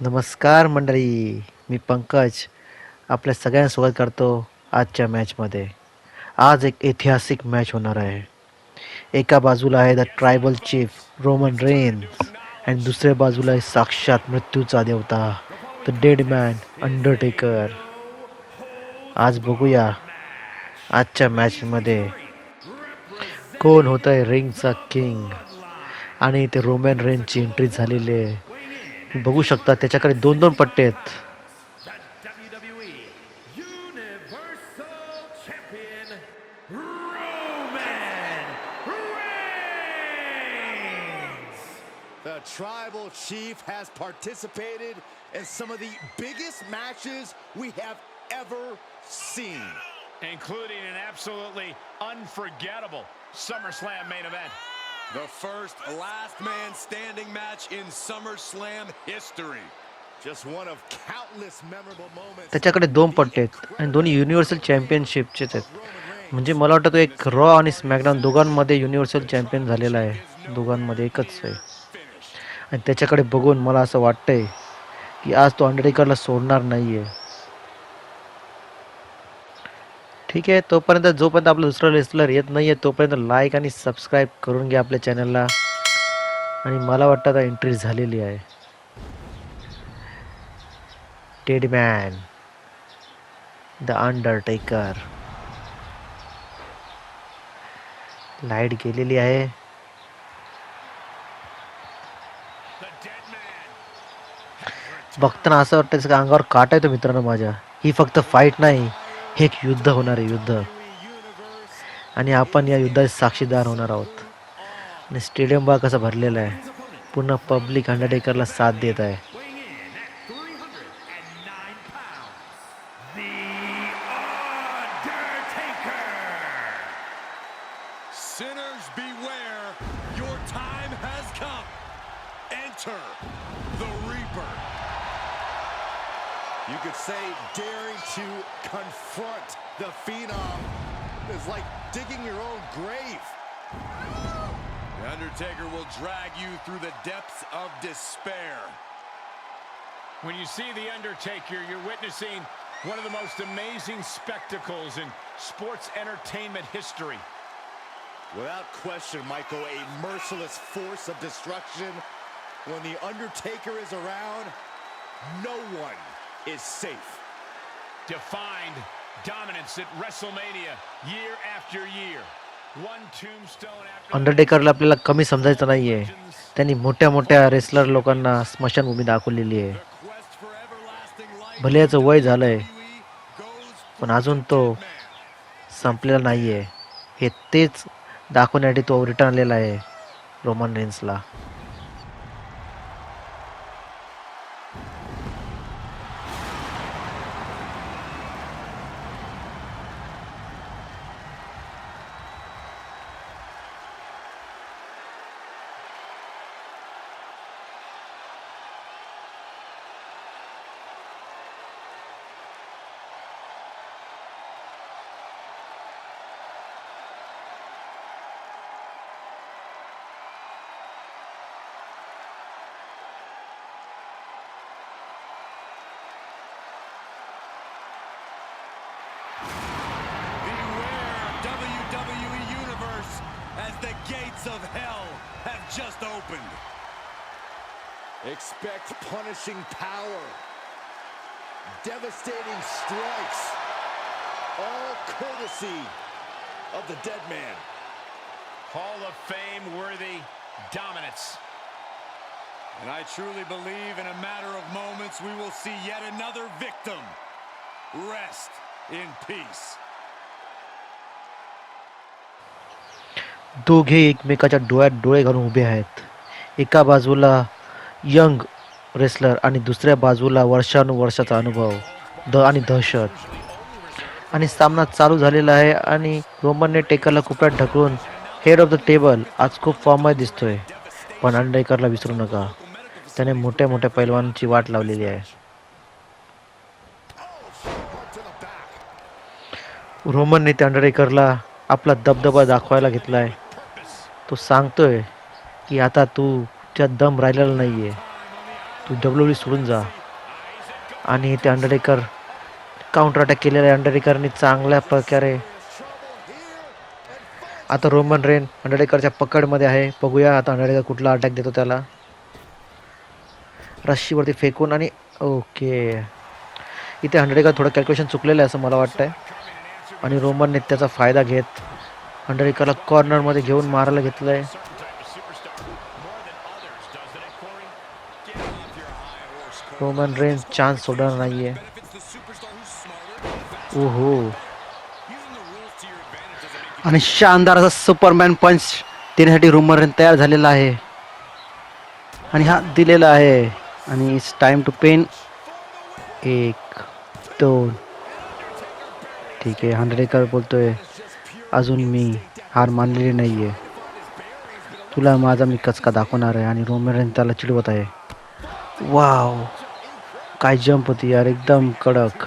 नमस्कार मंडळी मी पंकज आपल्या सगळ्यांना स्वागत करतो आजच्या मॅचमध्ये आज एक ऐतिहासिक मॅच होणार आहे. एका बाजूला आहे the tribal chief Roman Reigns आणि दुसऱ्या बाजूला आहे साक्षात मृत्यूचा देवता द डेड मॅन अंडरटेकर आज बघूया आजच्या मॅचमध्ये कोण होत आहे रिंगचा किंग आणि ते रोमन रेनची एंट्री झालेली आहे. बघू शकता त्याच्याकडे दोन दोन पट्टे आहेत WWE Universal Champion Roman Reigns. The tribal chief has participated in some of the biggest matches we have ever seen. Including an absolutely unforgettable SummerSlam main event. The first last man standing match in SummerSlam history. Just one of countless memorable moments. त्याच्याकडे दोन पट्टे आहेत आणि दोन्ही universal चॅम्पियनशिपचेच आहेत म्हणजे मला वाटतं तो एक रॉ आणि स्मॅकडाऊन दोघांमध्ये युनिव्हर्सल चॅम्पियन झालेला आहे दोघांमध्ये एकच आहे आणि त्याच्याकडे बघून मला असं वाटतंय की आज तो अंडरटेकरला सोडणार नाही आहे ठीक आहे तोपर्यंत जोपर्यंत आपलं दुसरा रेसलर येत नाही आहे तोपर्यंत लाईक आणि सबस्क्राईब करून घ्या आपल्या चॅनलला आणि मला वाटतं आता एंट्री झालेली आहे. टेडमॅन द अंडरटेकर लाइट गेलेली आहे. बघताना असं वाटतं का अंगावर काटा येतो मित्रांनो माझ्या. ही फक्त फाईट नाही. हे एक युद्ध होणार आहे युद्ध. आणि आपण या युद्धाचे साक्षीदार होणार आहोत. आणि स्टेडियम बा कसं भरलेलं आहे. पूर्ण पब्लिक अंडरटेकरला साथ देत आहे. You could say daring to confront the Phenom is like digging your own grave. The Undertaker will drag you through the depths of despair. When you see The Undertaker, you're witnessing one of the most amazing spectacles in sports entertainment history. Without question, Michael, a merciless force of destruction. When the Undertaker is around, no one is safe. Defined dominance at WrestleMania year after year. One tombstone after अंडरटेकरला आपल्याला कमी समजायचं नाही आहे त्यांनी मोठ्या मोठ्या wrestler लोकांना स्मशानभूमी दाखवलेली आहे. भले याचं वय झालंय पण अजून तो संपलेला नाही आहे हे तेच दाखवण्यासाठी तो रिटर्न आलेला आहे रोमन रेन्सला. Of hell have just opened. Expect punishing power, devastating strikes, all courtesy of the dead man. Hall of Fame worthy dominance. And I truly believe in a matter of moments we will see yet another victim. Rest in peace. दोघे एकमेकाच्या डोळ्यात डोळे घालून उभे आहेत. एका बाजूला young wrestler आणि दुसऱ्या बाजूला वर्षानुवर्षाचा अनुभव द आणि दहशत. आणि सामना चालू झालेला आहे आणि रोमनने टेकरला कुपऱ्यात ढकलून हेड ऑफ द टेबल आज खूप फॉर्ममध्ये दिसतोय. पण अंडेकरला विसरू नका. त्याने मोठ्या मोठ्या पैलवानांची वाट लावलेली आहे. रोमनने त्या अंडरटेकरला आपला दबदबा दाखवायला घेतला आहे तो सांगतोय की आता तू त्यात दम राहिलेला नाही आहे तू डब्ल्यू सोडून जा. आणि ते अंडरटेकर काउंटर अटॅक केलेला आहे. अंडरटेकरने चांगल्या प्रकारे आता रोमन रेन अंडरटेकरच्या पकडमध्ये आहे. बघूया आता अंडरटेकर कुठला अटॅक देतो त्याला. रश्शीवरती फेकून आणि ओके इथे अंडरटेकर थोडं कॅल्क्युलेशन चुकलेलं आहे असं मला वाटतंय. आणि रोमनने त्याचा फायदा घेत अंडरिकाला कॉर्नरमध्ये घेऊन मारायला घेतलं आहे रोमन रेन्स चान्स सोडणार नाहीये. ओहो. आणि शानदार असा सुपरमॅन पंच देण्यासाठी रोमन रेन तयार झालेला आहे. आणि हा दिलेला आहे. आणि इट्स टाइम टू पेन एक दोन. ठीक आहे हंड्रेकर बोलतोय. अजून मी हार मानलेली नाही आहे तुला माझा मी कचका दाखवणार आहे आणि रोमन त्याला चिडवत आहे. वाव काय जंप होती यार एकदम कडक.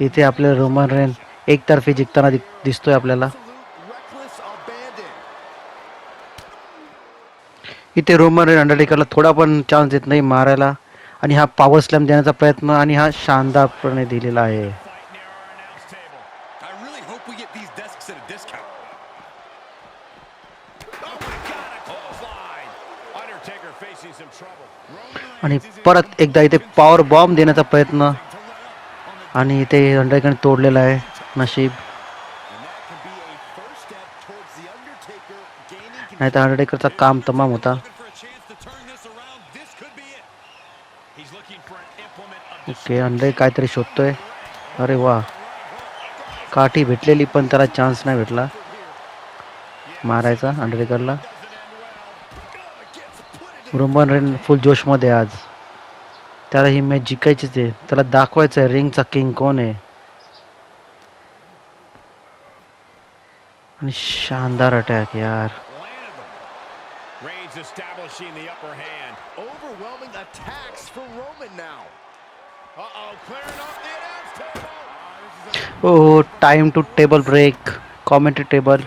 इथे आपल्याला रोमन रेन एकतर्फी जिंकताना दि- दिसतोय आपल्याला. इथे रोमन रेन अंडरटेकरला थोडा पण चान्स देत नाही मारायला. आणि हा पॉवर स्लॅम देण्याचा प्रयत्न आणि हा शानदारपणे दिलेला आहे. आणि परत एकदा इथे पॉवर बॉम्ब देण्याचा प्रयत्न आणि इथे अंडरकडे तोडलेला आहे नशीब. नाही तर अंडरटेकरचा काम तमाम होता. ओके अंडे काहीतरी शोधतोय. अरे वा. काठी भेटलेली पण त्याला चान्स नाही भेटला. मारायचा अंडरटेकरला रोमन रेन फुल जोशमध्ये आज. त्याला ही मॅच जिंकायचीच आहे. त्याला दाखवायचं आहे रिंगचा किंग कोण आहे. आणि शानदार अटॅक यार. Reigns establishing the upper hand. overwhelming attacks for Roman now. Uh-oh, clearing off the announce table. हो time to table break commentary table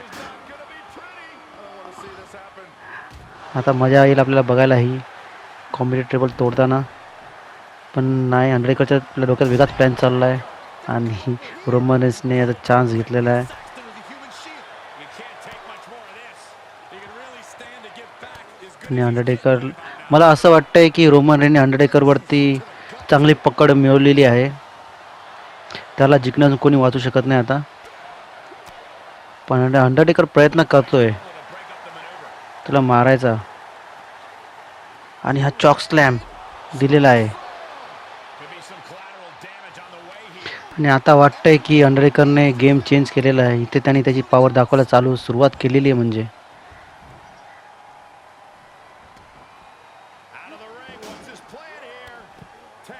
आता मजा येईल आपल्याला बघायला ही कॉमेडी टेबल तोडताना पण नाही हंड्रेडकडच्या आपल्या डोक्यात वेगळाच प्लॅन चालला आहे आणि रोमनसने याचा चान्स घेतलेला आहे आणि अंडरटेकर. मला असं वाटतं आहे की रोमन रेने अंडरटेकरवरती चांगली पकड मिळवलेली आहे. त्याला जिंकण्यास कोणी वाचू शकत नाही आता. पण अंडरटेकर प्रयत्न करतोय. तुला मारायचा. आणि हा चॉक स्लॅम दिलेला आहे. आणि आता वाटतंय की अंडरटेकरने गेम चेंज केलेला आहे. इथे त्यांनी त्याची पॉवर दाखवायला चालू सुरुवात केलेली आहे म्हणजे.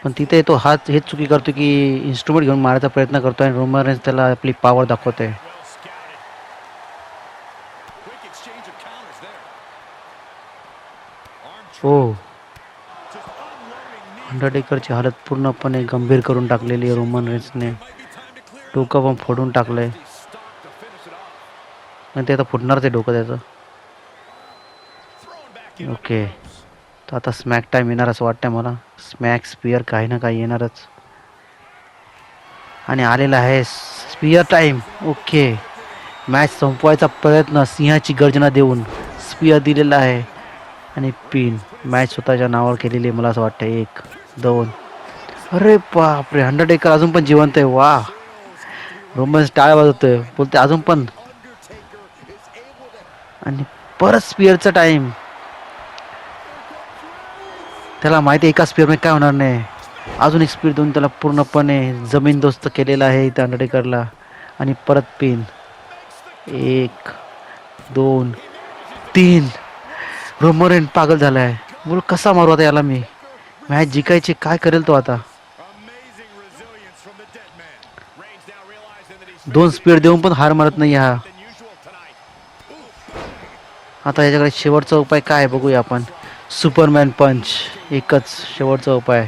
पण तिथे तो हात हेच चुकी करतो की इन्स्ट्रुमेंट घेऊन मारायचा प्रयत्न करतो आणि रोमन त्याला आपली पॉवर दाखवते हो. अंडरटेकरची हालत पूर्णपणे गंभीर करून टाकलेली आहे रोमन रेन्सने डोकं पण फोडून टाकलं आहे आणि ते आता फुटणारच आहे डोकं त्याचं. ओके तर आता स्मॅक टाईम येणार असं वाटतंय मला. स्मॅक स्पियर काही ना काही येणारच. आणि आलेला आहे स्पियर टाईम ओके मॅच संपवायचा प्रयत्न सिंहाची गर्जना देऊन स्पियर दिलेला आहे. आणि पिन मॅच स्वतःच्या नावावर केलेली आहे मला असं वाटतं एक दोन. अरे बापरे हंड्रेड एकर अजून पण जिवंत आहे. वा. रोमन्स टाळ वाजवतोय. बोलते अजून पण. आणि परत स्पिअरचा टाईम त्याला माहिती आहे एका स्पीडमध्ये काय होणार नाही. अजून एक स्पीड देऊन त्याला पूर्णपणे जमीनदोस्त केलेला आहे इथं अंडरटेकरला आणि परत पिन एक दोन तीन. रोमरेन पागल झाला आहे बोल कसा मारू आता याला मी? मॅच जिंकायची काय करेल तो आता? दोन स्पीड देऊन पण हार मारत नाही हा. आता याच्याकडे शेवटचा उपाय काय आहे बघूया आपण. सुपरमॅन पंच एकच शेवटचा उपाय.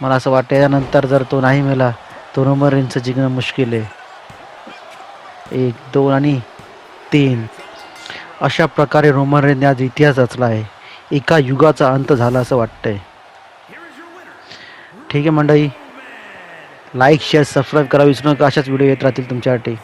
मला असं वाटतं यानंतर जर तो नाही मिळाला तो रोमन रेनचं जिंकणं मुश्किल आहे. एक दोन आणि तीन. अशा प्रकारे रोमन रेनने आज इतिहास रचला आहे. एका युगाचा अंत झाला असं वाटतंय. ठीक आहे मंडळी. लाईक शेअर सबस्क्राईब करा विसरू नका. अशाच व्हिडिओ येत राहतील तुमच्यासाठी.